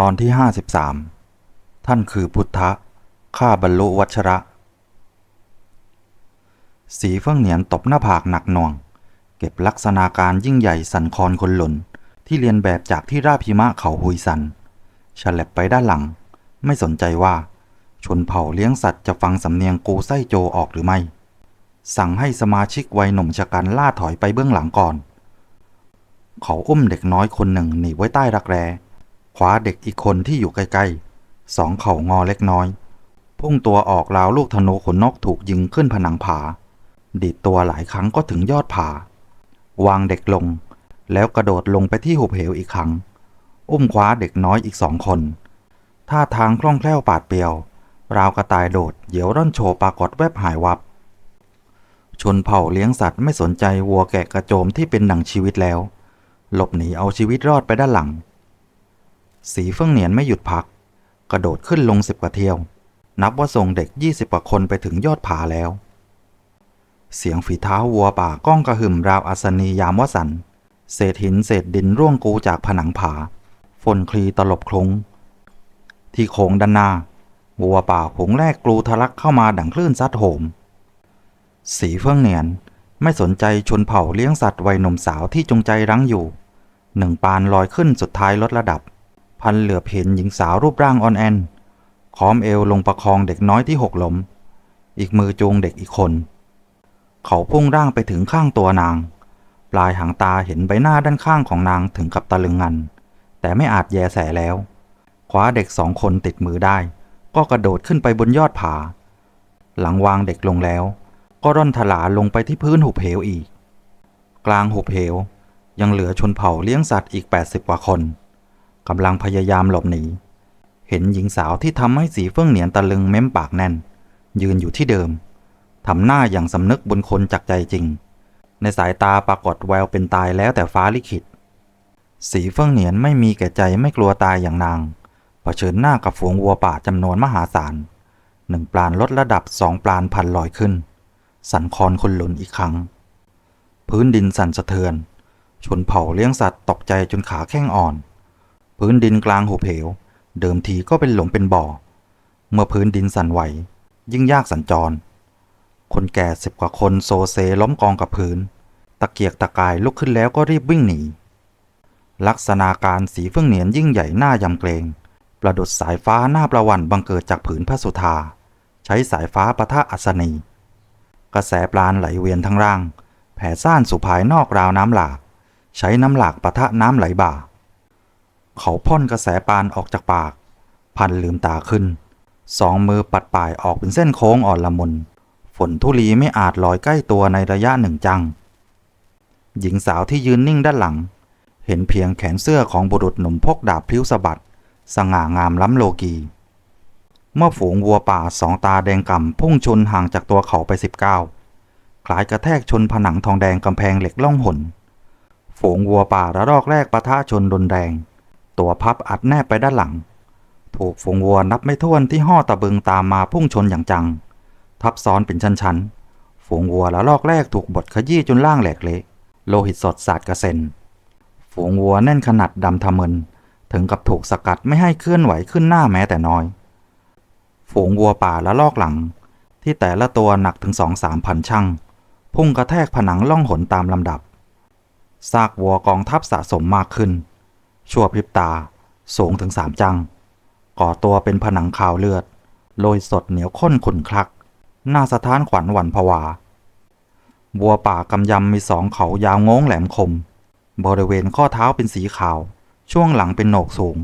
ตอนที่ 53 ท่านคือพุทธะ ข้าบรรลุวัชระ สีเฟื่องเหนียนตบหน้าผากหนักหน่วง เก็บลักษณะการยิ่งใหญ่สันคอนคนหล่น ที่เรียนแบบจากที่ราบหิมะเขาหุยสันฉลับไปด้านหลัง ไม่สนใจว่า ชนเผ่าเลี้ยงสัตว์จะฟังสำเนียงกูไส้โจออกหรือไม่ สั่งให้สมาชิกวัยหนุ่มชะกันล่าถอยไปเบื้องหลังก่อน เขาอุ้มเด็กน้อยคนหนึ่งหนีไว้ใต้รักแร้ คว้าเด็กอีกคนที่อยู่ใกล้ๆสองเข่างอเล็กน้อย พุ่งตัวออกราวลูกธนูขนนกถูกยิงขึ้นผนังผา ดีดตัวหลายครั้งก็ถึงยอดผา วางเด็กลง แล้วกระโดดลงไปที่หุบเหวอีกครั้ง อุ้มคว้าเด็กน้อยอีกสองคน ท่าทางคล่องแคล่วปาดเปียว ราวกระต่ายโดดเหยี่ยวร่อนโชว์ปรากฏแวบหายวับ ชนเผ่าเลี้ยงสัตว์ไม่สนใจวัวแกะกระโจมที่เป็นหนังชีวิตแล้ว หลบหนีเอาชีวิตรอดไปด้านหลัง สีเฟื่องเหนียนไม่หยุดพัก กระโดดขึ้นลงสิบกว่าเที่ยว นับว่าส่งเด็กยี่สิบกว่าคนไปถึงยอดผาแล้ว เสียงฝีเท้าวัวป่าก้องกระหึ่มราวอัศนียามวสันเศษหินเศษดินร่วงกูจากผนังผา ฝนคลีตลบคลงที่โค้งด้านหน้า วัวป่าผงแรกกลูทะลักเข้ามาดังคลื่นซัดโหม สีเฟื่องเหนียนไม่สนใจชนเผ่าเลี้ยงสัตว์วัยหนุ่มสาวที่จงใจรั้งอยู่ หนึ่งปานลอยขึ้นสุดท้ายลดระดับ พันเหลือเห็นหญิงสาวรูปร่างอ่อนแอนค้อมเอวลงประคองเด็กน้อยที่หกล้ม อีกมือจูงเด็กอีกคน เขาพุ่งร่างไปถึงข้างตัวนาง ปลายหางตาเห็นใบหน้าด้านข้างของนางถึงกับตะลึงงัน แต่ไม่อาจแยแสแล้ว คว้าเด็กสองคนติดมือได้ ก็กระโดดขึ้นไปบนยอดผา หลังวางเด็กลงแล้ว ก็ร่อนถลาลงไปที่พื้นหุบเหวอีก กลางหุบเหวยังเหลือชนเผ่าเลี้ยงสัตว์อีก 80 กว่าคน กำลังพยายามหลบหนี เห็นหญิงสาวที่ทำให้สีเฟื่องเหนียนตะลึงเม้มปากแน่น ยืนอยู่ที่เดิม ทำหน้าอย่างสำนึกบนคนจากใจจริง ในสายตาปรากฏแววเป็นตายแล้วแต่ฟ้าลิขิต สีเฟื่องเหนียนไม่มีแก่ใจไม่กลัวตายอย่างนางเผชิญหน้ากับฝูงวัวป่าจำนวนมหาศาลหนึ่งปลานลดระดับสองปลานพันลอยขึ้น สั่นคลอนคนหลุนอีกครั้ง พื้นดินสั่นสะเทือน ชนเผ่าเลี้ยงสัตว์ตกใจจนขาแข้งอ่อน พื้นดินกลางหุบเหว เดิมทีก็เป็นหลุมเป็นบ่อ เมื่อพื้นดินสั่นไหว ยิ่งยากสัญจร คนแก่สิบกว่าคนโซเซล้มกองกับพื้น ตะเกียกตะกายลุกขึ้นแล้วก็รีบวิ่งหนี ลักษณะการสีเฟื่องเหนียนยิ่งใหญ่หน้ายำเกรง ประดุดสายฟ้าหน้าประวันบังเกิดจากผืนพระสุธา ใช้สายฟ้าประทะอัศนี กระแสปราณไหลเวียนทั้งร่าง แผ่ซ่านสู่ภายนอกราวน้ำหลาก ใช้น้ำหลากประทะน้ำไหลบ่า เขาพ่นกระแสปานออกจากปาก พันลืมตาขึ้น สองมือปัดป่ายออกเป็นเส้นโค้งอ่อนละมุน ฝนทุลีไม่อาจลอยใกล้ตัวในระยะหนึ่งจัง หญิงสาวที่ยืนนิ่งด้านหลัง เห็นเพียงแขนเสื้อของบุรุษหนุ่มพกดาบพลิ้วสะบัด สง่างามล้ำโลกีเมื่อฝูงวัวป่าสองตาแดงก่ำพุ่งชนห่างจากตัวเขาไปสิบเก้าคล้ายกระแทกชนผนังทองแดงกำแพงเหล็กล่องหน ฝูงวัวป่าระลอกแรกปะทะชนรุนแรง ตัวพับอัดแนบไปด้านหลัง ถูกฝูงวัวนับไม่ถ้วนที่ห่อตะบึงตามมาพุ่งชนอย่างจัง ทับซ้อนเป็นชั้นๆ ฝูงวัวละลอกแรกถูกบดขยี้จนล่างแหลกเละโลหิตสดสาดกระเซ็น ฝูงวัวแน่นขนาดดำทะมึนถึงกับถูกสกัดไม่ให้เคลื่อนไหวขึ้นหน้าแม้แต่น้อย ฝูงวัวป่าละลอกหลัง ที่แต่ละตัวหนักถึงสองสามพันช่างพุ่งกระแทกผนังล่องหนตามลำดับซากวัวกองทัพสะสมมากขึ้น ชั่วพริบตา สูงถึงสามจัง ก่อตัวเป็นผนังขาวเลือดโรยสดเหนียวข้นขุนคลัก หน้าสะท้านขวัญหวั่นผวาวัวป่ากำยำมีสองเขายาวงงแหลมคม บริเวณข้อเท้าเป็นสีขาว ช่วงหลังเป็นโหนกสูง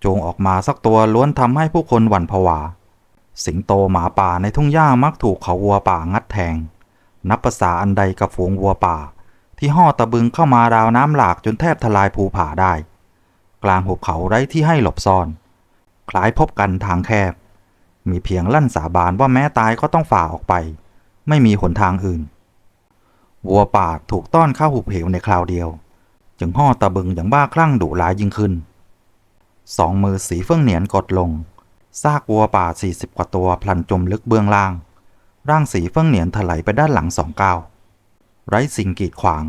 โจงออกมาสักตัวล้วนทำให้ผู้คนหวั่นผวา สิงโตหมาป่าในทุ่งหญ้ามักถูกเขาวัวป่างัดแทง นับภาษาอันใดกับฝูงวัวป่า ที่ห่อตะบึงเข้ามาราวน้ำหลากจนแทบทลายภูผาได้ กลางหุบเขาไร้ที่ให้หลบซ่อน คล้ายพบกันทางแคบ มีเพียงลั่นสาบานว่าแม้ตายก็ต้องฝ่าออกไป ไม่มีหนทางอื่น วัวป่าถูกต้อนเข้าหุบเหวในคราวเดียว จึงห่อตะบึงอย่างบ้าคลั่งดุร้ายยิ่งขึ้น สองมือสีเฟื่องเหนียนกดลง ซากวัวป่าสี่สิบกว่าตัวพลันจมลึกเบื้องล่าง ร่างสีเฟื่องเหนียนถลายไปด้านหลังสองก้าว ไร้สิ่งกีดขวาง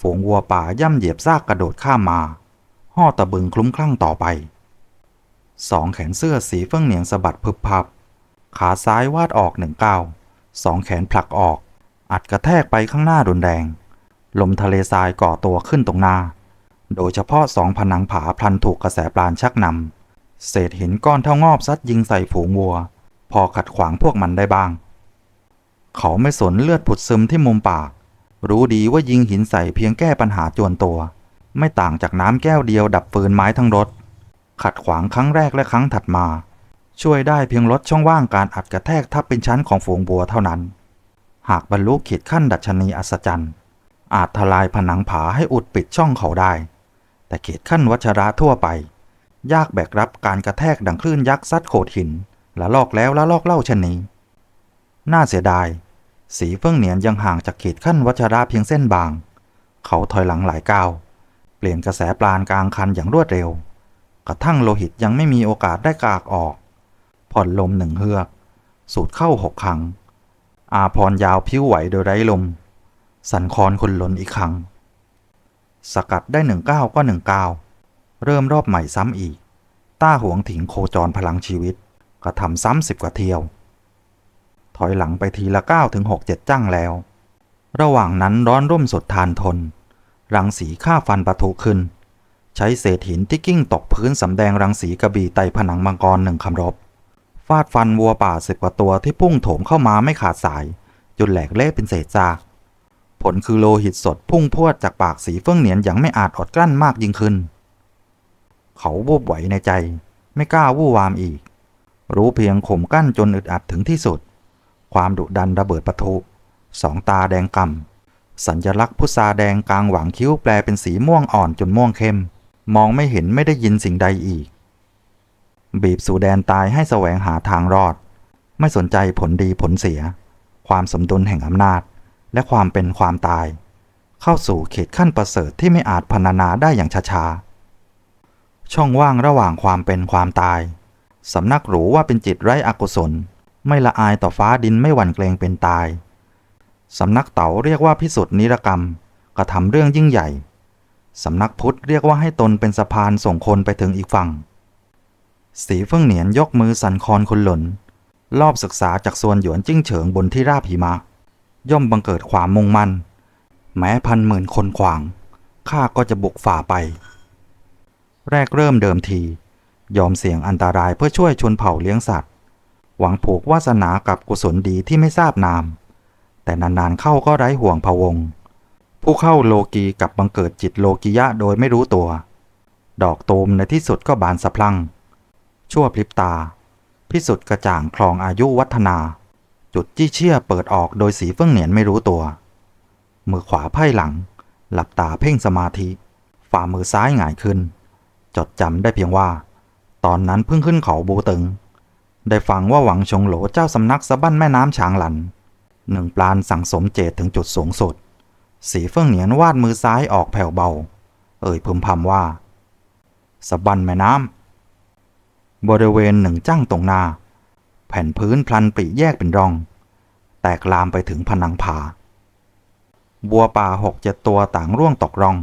ฝูงวัวป่าย่ำเหยียบซากกระโดดข้ามมา ห่อตะบึงคลุ้มคลั่งต่อไปสองแขนเสื้อสีเฟื่องเหนียงสะบัดพึบพับ ขาซ้ายวาดออกหนึ่งก้าวสองแขนผลักออก อัดกระแทกไปข้างหน้ารุนแรงลมทะเลทรายก่อตัวขึ้นตรงหน้า โดยเฉพาะสองผนังผาพลันถูกกระแสปราณชักนำเศษหินก้อนเท่างอบซัดยิงใส่ฝูงวัว พอขัดขวางพวกมันได้บ้าง เขาไม่สนเลือดผุดซึมที่มุมปาก รู้ดีว่ายิงหินใส่เพียงแก้ปัญหาจวนตัว ไม่ต่างจากน้ำแก้วเดียวดับฟืนไม้ทั้งรถ ขัดขวางครั้งแรกและครั้งถัดมา ช่วยได้เพียงลดช่องว่างการอัดกระแทกทับเป็นชั้นของฝูงบัวเท่านั้น หากบรรลุขีดขั้นดัชนีอัศจรรย์ อาจทลายผนังผาให้อุดปิดช่องเขาได้ แต่ขีดขั้นวัชระทั่วไป ยากแบกรับการกระแทกดังคลื่นยักษ์ซัดโขดหินและลอกแล้วและลอกเล่าเช่นนี้น่าเสียดาย สีเฟื่องเหนียนยังห่างจากขีดขั้นวัชระเพียงเส้นบาง เขาถอยหลังหลายก้าว ลี่ยนกระแสปราณกลางคันอย่างรวดเร็ว กระทั่งโลหิตยังไม่มีโอกาสได้กากออก ผ่อนลมหนึ่งเฮือก สูดเข้าหกครั้ง อาพรยาวพิ้วไหวโดยไร้ลม สันคอนคนหลนอีกครั้ง สกัดได้หนึ่งก้าวก็หนึ่งก้าวเริ่มรอบใหม่ซ้ำอีก ต้าหวงถิงโคจรพลังชีวิต กระทำซ้ำสิบกว่าเที่ยว ถอยหลังไปทีละเก้าถึงหกเจ็ดจ้างแล้ว ระหว่างนั้นร้อนร่มสดทานทน รังสีฆ่าฟันปะทุขึ้น ใช้เศษหินที่กิ้งตกพื้นสำแดงรังสีกระบี่ไตผนังมังกรหนึ่งคำรบ ฟาดฟันวัวป่าสิบกว่าตัวที่พุ่งโถมเข้ามาไม่ขาดสาย จนแหลกเละเป็นเศษซากผลคือโลหิตสดพุ่งพวดจากปากสีเฟื่องเหนียนอย่างไม่อาจอดกลั้นมากยิ่งขึ้น เขาวูบไหวในใจ ไม่กล้าวู่วามอีก รู้เพียงข่มกั้นจนอึดอัดถึงที่สุด ความดุดันระเบิดปะทุ สองตาแดงกำ สัญลักษณ์พุทราแดงกลางหว่างคิ้วแปลเป็นสีม่วงอ่อนจนม่วงเข้ม มองไม่เห็นไม่ได้ยินสิ่งใดอีก บีบสู่แดนตายให้แสวงหาทางรอด ไม่สนใจผลดีผลเสีย ความสมดุลแห่งอำนาจ และความเป็นความตาย เข้าสู่เขตขั้นประเสริฐที่ไม่อาจพรรณนาได้อย่างช้าๆช่องว่างระหว่างความเป็นความตายสำนักหรูว่าเป็นจิตไร้อกุศล ไม่ละอายต่อฟ้าดินไม่หวั่นเกรงเป็นตาย สำนักเต๋าเรียกว่าพิสุทธินิรกรรมกระทำเรื่องยิ่งใหญ่ สำนักพุทธเรียกว่าให้ตนเป็นสะพานส่งคนไปถึงอีกฝั่ง สีเฟื่องเหนียนยกมือสั่นคลอนคนหล่นรอบศึกษาจากส่วนหยวนจิ้งเฉิงบนที่ราบหิมะ ย่อมบังเกิดความมุ่งมั่น แม้พันหมื่นคนขวางข้าก็จะบุกฝ่าไป แรกเริ่มเดิมที ยอมเสี่ยงอันตรายเพื่อช่วยชนเผ่าเลี้ยงสัตว์ หวังผูกวาสนากับกุศลดีที่ไม่ทราบนาม แต่นานๆเข้าก็ไร้ห่วงพะวง ผู้เข้าโลกีกับบังเกิดจิตโลกิยะโดยไม่รู้ตัว ดอกตูมในที่สุดก็บานสะพรั่ง ชั่วพลิบตา พิสุทธิ์กระจ่างคลองอายุวัฒนา จุดจี้เชี่ยเปิดออกโดยสีเฟื่องเหนียนไม่รู้ตัว มือขวาไพ่หลัง หลับตาเพ่งสมาธิ ฝ่ามือซ้ายหงายขึ้น จดจำได้เพียงว่า ตอนนั้นเพิ่งขึ้นเขาบูตึง ได้ฟังว่าหวังชงโหลเจ้าสำนักสะบั้นแม่น้ำฉางหลัน หนึ่งปลานสั่งสมเจตถึงจุดสูงสุด สีเฟื่องเหนียนวาดมือซ้ายออกแผ่วเบา เอ่ยพึมพำว่า สบันแม่น้ำ บริเวณหนึ่งจ้างตรงหน้า แผ่นพื้นพลันปริแยกเป็นร่อง แตกลามไปถึงผนังผาวัวป่าหกเจ็ดตัวต่างร่วงตกร่อง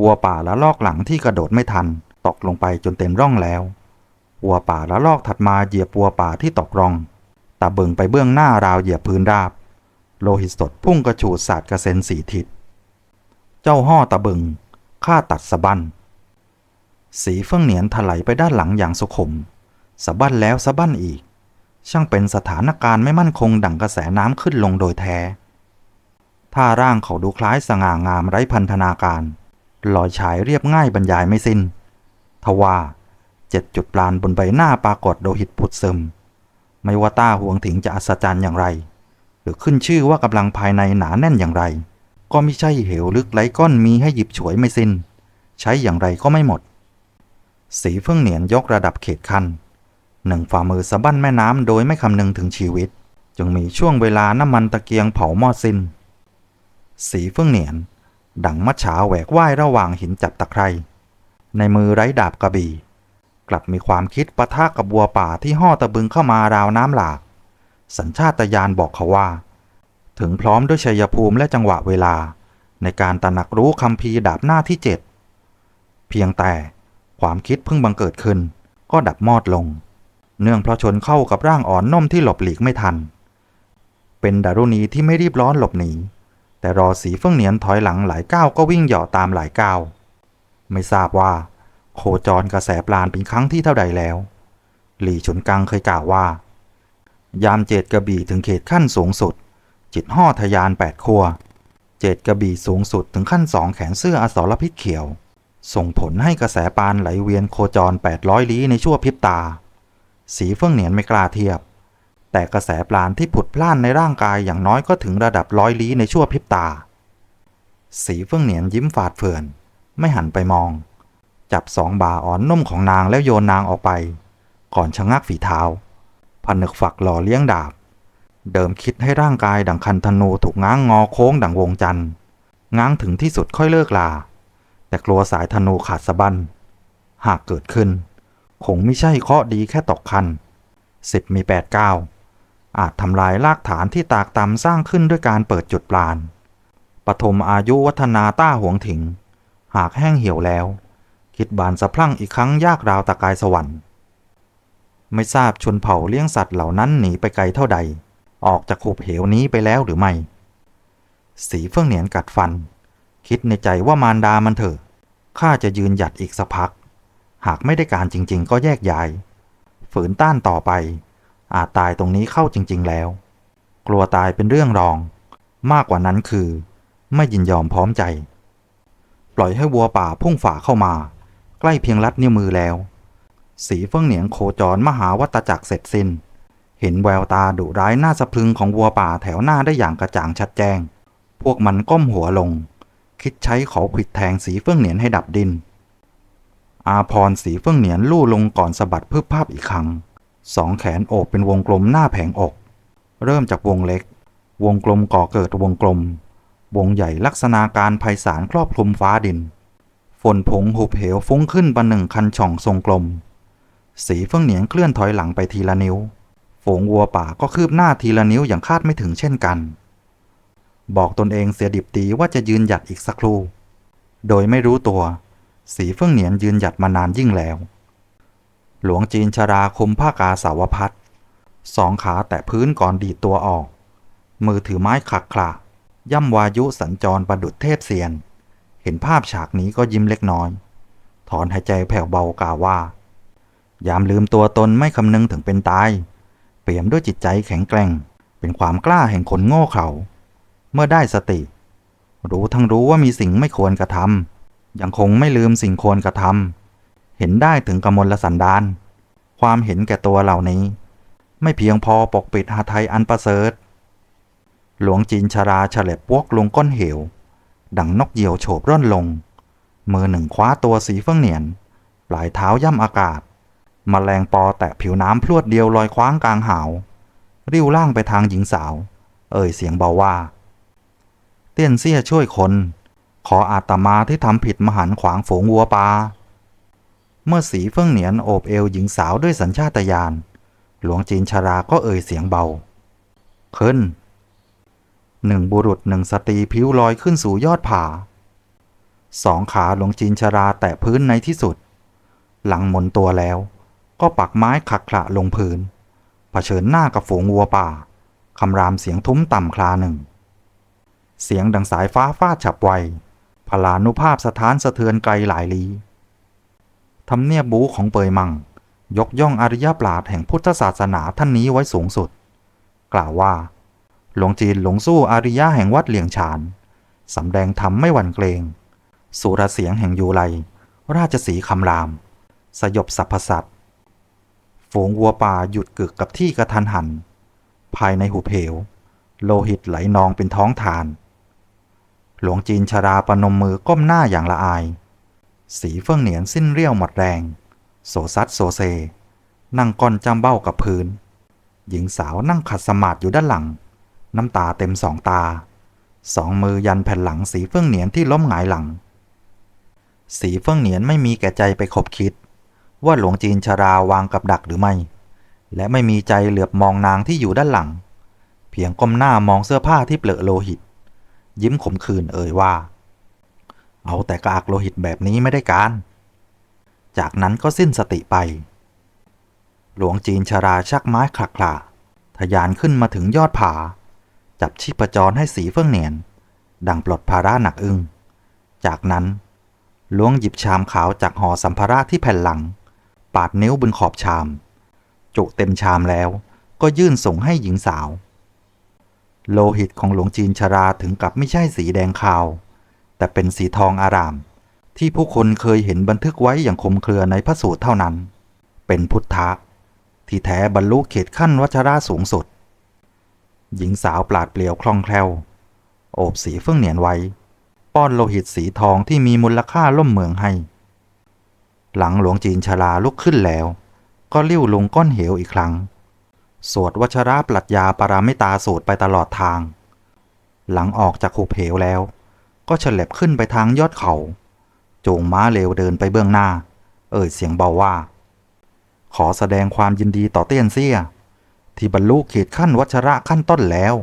วัวป่าละลอกหลังที่กระโดดไม่ทัน ตกลงไปจนเต็มร่องแล้ว วัวป่าละลอกถัดมาเหยียบวัวป่าที่ตกร่อง ตาเบิงไปเบื้องหน้าราวเหยียบพื้นราบ โลหิตสดพุ่งกระฉูดสาดกระเซ็นสีทิศ เจ้าห่อตะบึงฆ่าตัดสะบั้น สีเฟื่องเหนียนถลายไปด้านหลังอย่างสุขุมสะบั้นแล้วสะบั้นอีก ช่างเป็นสถานการณ์ไม่มั่นคงดั่งกระแสน้ำขึ้นลงโดยแท้ ท่าร่างเขาดูคล้ายสง่างามไร้พันธนาการลอยฉายเรียบง่ายบรรยายไม่สิน้น ทว่าเจ็ดจุดปลานบนใบหน้าปรากฏโลหิตผุดซึม ไม่ว่าต้าห่วงถิงจะอัศจรรย์อย่างไร หรือขึ้นชื่อว่ากำลังภายในหนาแน่นอย่างไร ก็ไม่ใช่เหวลึกไหลก้อนมีให้หยิบฉวยไม่สิน้น ใช้อย่างไรก็ไม่หมด สีเฟื่องเหนียนยกระดับเขตขั้นหนึ่งฝ่ามือสะบั้นแม่น้ำโดยไม่คำนึงถึงชีวิต จึงมีช่วงเวลาน้ำมันตะเกียงเผามอดสิน้น สีเฟื่องเหนียน ดังมัฉาแหวกว่ายระหว่างหินจับตะไคร่ในมือไร้ดาบกระบี่ กลับมีความคิดปะทะกับวัวป่าที่ห่อตะบึงเข้ามาราวน้ำหลาก สัญชาตญาณบอกเขาว่า ถึงพร้อมด้วยชัยภูมิและจังหวะเวลา ในการตระหนักรู้คำพีดาบหน้าที่เจ็ดเพียงแต่ความคิดเพิ่งบังเกิดขึ้น ก็ดับมอดลง เนื่องเพราะชนเข้ากับร่างอ่อนนุ่มที่หลบหลีกไม่ทัน เป็นดารุณีที่ไม่รีบร้อนหลบหนี แต่รอสีเฟื่องเหนียนถอยหลังหลายก้าวก็วิ่งเหยาะตามหลายก้าวไม่ทราบว่า โคจรกระแสปลานเป็นครั้งที่เท่าใดแล้ว หลี่ฉุนกังเคยกล่าวว่า ยามเจตกระบี่ถึงเขตขั้นสูงสุด จิตห่อทะยานแปดขั้วเจตกระบี่สูงสุดถึงขั้นสองแขนเสื้ออสรพิษเขียว ส่งผลให้กระแสปานไหลเวียนโคจร 800 ลี้ในชั่วพริบตา สีเฟื่องเหนียนไม่กล้าเทียบ แต่กระแสปราณที่ผุดพล่านในร่างกายอย่างน้อยก็ถึงระดับร้อยลี้ในชั่วพริบตา สีเฟื่องเหนียนยิ้มฝาดเฟื่อน ไม่หันไปมอง จับสองบ่าอ่อนนุ่มของนางแล้วโยนนางออกไป ก่อนชะงักฝีเท้าผนึกฝักหล่อเลี้ยงดาบ เดิมคิดให้ร่างกายดังคันธนูถูกง้างงอโค้งดังวงจันทร์ง้างถึงที่สุดค่อยเลิกลา แต่กลัวสายธนูขาดสะบั้นหากเกิดขึ้น คงไม่ใช่เคาะดีแค่ตกคันสิบมีแปดเก้าอาจทำลายรากฐานที่ตากตำสร้างขึ้นด้วยการเปิดจุดปลานปฐมอายุวัฒนาต้าหวงถิง หากแห้งเหี่ยวแล้ว ดบานสะพรั่งอีกครั้งยากราวตะกายสวรรค์ ไม่ทราบชนเผ่าเลี้ยงสัตว์เหล่านั้นหนีไปไกลเท่าใด ออกจากขุบเหวนี้ไปแล้วหรือไม่ สีเฟื่องเหนียนกัดฟัน คิดในใจว่ามารดามันเถอะข้าจะยืนหยัดอีกสักพัก หากไม่ได้การจริง ๆ ก็แยกย้าย ฝืนต้านต่อไป อาจตายตรงนี้เข้าจริง ๆ แล้ว กลัวตายเป็นเรื่องรอง มากกว่านั้นคือ ไม่ยินยอมพร้อมใจ ปล่อยให้วัวป่าพุ่งฝ่าเข้ามา ใกล้เพียงลัดนิ้วมือแล้ว สีเฟื่องเหนียงโคจรมหาวัตจักรเสร็จสิ้น เห็นแววตาดุร้ายหน่าสะพรึงของวัวป่าแถวหน้าได้อย่างกระจ่างชัดแจ้ง พวกมันก้มหัวลง คิดใช้ขอขิดแทงสีเฟื่องเหนียนให้ดับดิน อาพรสีเฟื่องเหนียนลู่ลงก่อนสะบัดพึบภาพอีกครั้งสองแขนโอบเป็นวงกลมหน้าแผงอก เริ่มจากวงเล็ก วงกลมก่อเกิดวงกลม วงใหญ่ลักษณะการไพศาลครอบคลุมฟ้าดิน ฝนผงหุบเหวฟุ้งขึ้นประหนึ่งคันช่องทรงกลม สีเฟื่องเหนียนเคลื่อนถอยหลังไปทีละนิ้ว ฝูงวัวป่าก็คืบหน้าทีละนิ้วอย่างคาดไม่ถึงเช่นกัน บอกตนเองเสียดิบดีว่าจะยืนหยัดอีกสักครู่ โดยไม่รู้ตัว สีเฟื่องเหนียนยืนหยัดมานานยิ่งแล้ว หลวงจีนชราคุมผ้ากาสาวพัดสองขาแตะพื้นก่อนดีดตัวออก มือถือไม้ขักขลาย่ำวายุสัญจรประดุดเทพเสียน เห็นภาพฉากนี้ก็ยิ้มเล็กน้อย ถอนหายใจแผ่วเบากล่าวว่า ยามลืมตัวตนไม่คำนึงถึงเป็นตาย เปี่ยมด้วยจิตใจแข็งแกร่ง เป็นความกล้าแห่งคนโง่เขลาเมื่อได้สติ รู้ทั้งรู้ว่ามีสิ่งไม่ควรกระทำยังคงไม่ลืมสิ่งควรกระทำเห็นได้ถึงกมลสันดานความเห็นแก่ตัวเหล่านี้ ไม่เพียงพอปกปิดหาไทยอันประเสริฐ หลวงจีนชราเฉล็บวกลงก้นเหว ดังนกเหยี่ยวโฉบร่อนลง มือหนึ่งคว้าตัวสีเฟื่องเหนียน ปลายเท้าย่ำอากาศมแมลงปอแตะผิวน้ำพรวดเดียวลอยคว้างกลางหาว ริ้วล่างไปทางหญิงสาว เอ่ยเสียงเบาว่า เตี้ยนเสี้ยช่วยคน ขออาตมาที่ทำผิดมหันขวางฝูงวัวปลาเมื่อสีเฟื่องเหนียนโอบเอวหญิงสาวด้วยสัญชาตญาณหลวงจีนชราก็เอ่ยเสียงเบา ขึ้น หนึ่งบุรุษหนึ่งสตรีผิวลอยขึ้นสู่ยอดผา สองขาหลวงจีนชราแตะพื้นในที่สุด หลังหมุนตัวแล้ว ก็ปักไม้ขักขระลงพื้นเผชิญหน้ากับฝูงวัวป่าคำรามเสียงทุ้มต่ำคลาหนึ่ง เสียงดังสายฟ้าฟาดฉับไวพลานุภาพสถานสะเทือนไกลหลายลี้ทำเนียบบูของเปยมัง ยกย่องอริยปราดแห่งพุทธศาสนาท่านนี้ไว้สูงสุด กล่าวว่า หลวงจีนหลงสู้อาริยะแห่งวัดเหลียงฉานสำแดงธรรมไม่หวั่นเกรง สุรเสียงแห่งยูไลราชสีคำราม สยบสรรพสัตว์ฝูงวัวป่าหยุดกึกกับที่กระทันหัน ภายในหุบเหว โลหิตไหลนองเป็นท้องทาน หลวงจีนชราปนมมือก้มหน้าอย่างละอาย สีเฟื่องเหนียนสิ้นเรี่ยวหมดแรง โสซัดโซเซ นั่งก้อนจำเบ้ากับพื้น หญิงสาวนั่งขัดสมาธิอยู่ด้านหลัง น้ำตาเต็มสองตา สองมือยันแผ่นหลังสีเฟื่องเหนียนที่ล้มหงายหลัง สีเฟื่องเหนียนไม่มีแก่ใจไปคบคิด ว่าหลวงจีนชราวางกับดักหรือไม่ และไม่มีใจเหลือบมองนางที่อยู่ด้านหลัง เพียงก้มหน้ามองเสื้อผ้าที่เปลอะโลหิต ยิ้มขมขื่นเอ่ยว่า เอาแต่กระอักโลหิตแบบนี้ไม่ได้การ จากนั้นก็สิ้นสติไป หลวงจีนชราชักไม้ขลักขลาทะยานขึ้นมาถึงยอดผา จับชีพจรให้สีเฟื่องเหนียน ดังปลดภาระหนักอึ้งจากนั้นล้วงหยิบชามขาวจากห่อสัมภาระที่แผ่นหลัง ปาดนิ้วบนขอบชาม จุเต็มชามแล้วก็ยื่นส่งให้หญิงสาว โลหิตของหลวงจีนชราถึงกับไม่ใช่สีแดงขาว แต่เป็นสีทองอาราม ที่ผู้คนเคยเห็นบันทึกไว้อย่างคมเครือในพระสูตรเท่านั้น เป็นพุทธะ ที่แท้บรรลุเขตขั้นวัชราสูงสุด หญิงสาวปราดเปลี่ยวคล่องแคล่ว โอบสีเฟื่องเหนียนไว้ ป้อนโลหิตสีทองที่มีมูลค่าล่มเมืองให้ หลังหลวงจีนชราลุกขึ้นแล้ว ก็ลิ้วลงก้อนเหวอีกครั้ง สวดวัชราปรัชญาปรามิตาสูตรไปตลอดทาง หลังออกจากขุบเหวแล้ว ก็เฉล็บขึ้นไปทางยอดเขาจูงม้าเร็วเดินไปเบื้องหน้า เอ่ยเสียงเบาว่า ขอแสดงความยินดีต่อเตี้ยนเซี่ย ที่บรรลุเขตขั้นวัชระขั้นต้นแล้ว